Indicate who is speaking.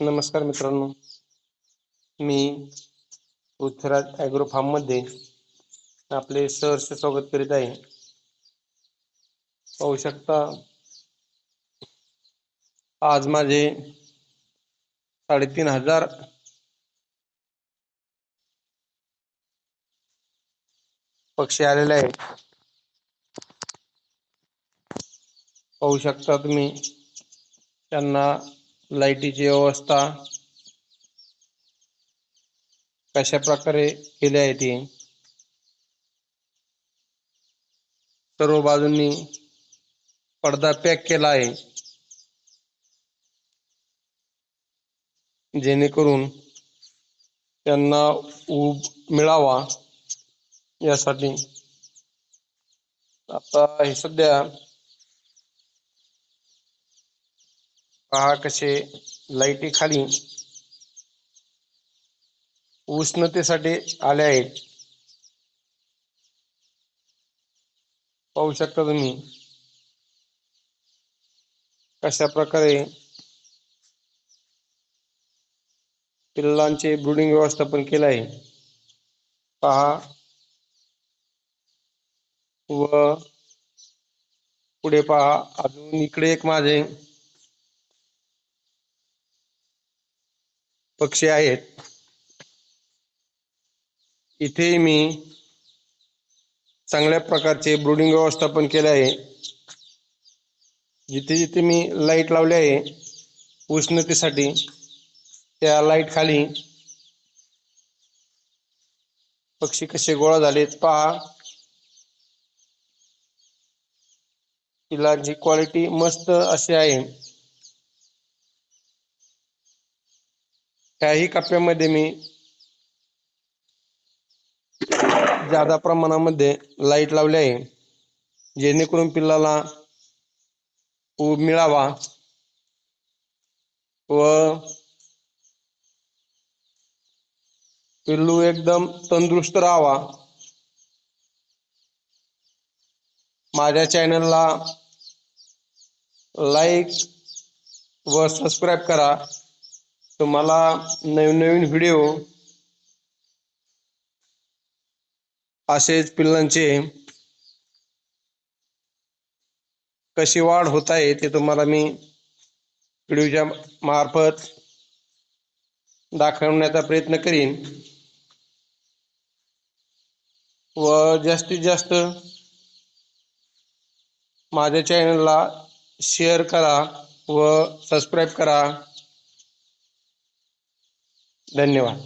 Speaker 1: नमस्कार मित्रांनो. मी पृथ्वीराज ॲग्रो फार्ममध्ये आपले सहर्ष स्वागत करीत आहे. पाहू शकता आज माझे साडेतीन हजार पक्षी आलेले आहेत. पाहू शकता तुम्ही त्यांना लाईटीची व्यवस्था कशा प्रकारे केली आहे ती. सर्व बाजूंनी पडदा पॅक केला आहे. जेणेकरून त्यांना ऊब मिळावा यासाठी. आता हे सध्या पहा कसे लाईटीखाली उष्णतेसाठी आले आहेत. पाहू शकता तुम्ही कशा प्रकारे पिल्लांचे ब्रुडिंग व्यवस्थापन केलं आहे. पहा. व पुढे पहा. अजून इकडे एक माझे पक्षी आहेत. इथे मी चांगल्या प्रकारचे ब्रुडिंग व्यवस्थापन केले आहे. जिथे जिथे मी लाइट लावले आहे उष्णतेसाठी त्या लाइट खाली पक्षी कसे गोळा झालेत पहा. पिलांची क्वालिटी मस्त अशी आहे. त्याही कप्प्यामध्ये मी जादा प्रमाणामध्ये लाइट लावले आहे जेणेकरून पिल्लाला ऊब मिळावा व पिल्लू एकदम तंदुरुस्त राहावा. माझ्या चॅनलला लाईक व सबस्क्राईब करा. तुम्हाला नवीन नवीन व्हिडिओ असेच पिल्लांचे कशी वाढ होत आहे ते तुम्हाला मी व्हिडिओच्या मार्फत दाखवण्याचा प्रयत्न करीन. व जास्तीत जास्त माझ्या चॅनलला शेअर करा व सबस्क्राईब करा. धन्यवाद.